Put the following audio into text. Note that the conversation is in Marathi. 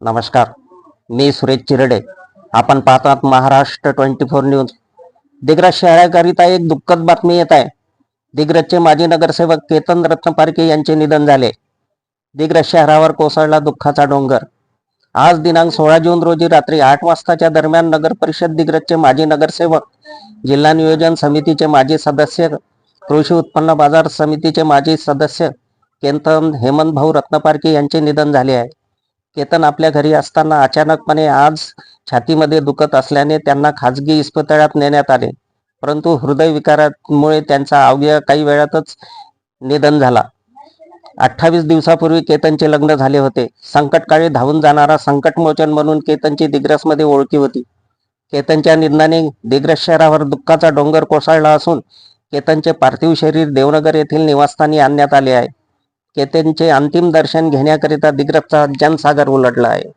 नमस्कार. मी सुरेश चिरडे. आपण पाहतात Maharashtra twenty four news. Digraj शहराकरिता एक दुःखद बातमी येत आहे. दिग्रजचे माजी नगरसेवक केतन रत्नपारखे यांचे निधन झाले. दिग्रज शहरावर कोसळला दुःखाचा डोंगर. आज दिनांक सोळा जून रोजी रात्री आठ वाजताच्या दरम्यान नगर परिषद दिग्रजचे माजी नगरसेवक जिल्हा नियोजन समितीचे माजी सदस्य कृषी उत्पन्न बाजार समितीचे माजी सदस्य केतन हेमंत भाऊ रत्नपारखे यांचे निधन झाले आहे. केतन आपल्या घरी असताना अचानकपणे आज छातीमध्ये दुखत असल्याने त्यांना खाजगी इस्पितळात नेण्यात आले. परंतु हृदयविकारामुळे त्यांचा अवघ्या काही वेळातच निधन झाला. अठ्ठावीस दिवसापूर्वी केतनचे लग्न झाले होते. संकटकाळी धावून जाणारा संकटमोचन म्हणून केतनची दिग्रसमध्ये ओळखी होती. केतनच्या निधनाने दिग्रस शहरावर दुःखाचा डोंगर कोसळला असून केतनचे पार्थिव शरीर देवनगर येथील निवासस्थानी आणण्यात आले आहे. केतनचे अंतिम दर्शन घेण्याकरिता दिग्रसचा जनसागर उलटला आहे.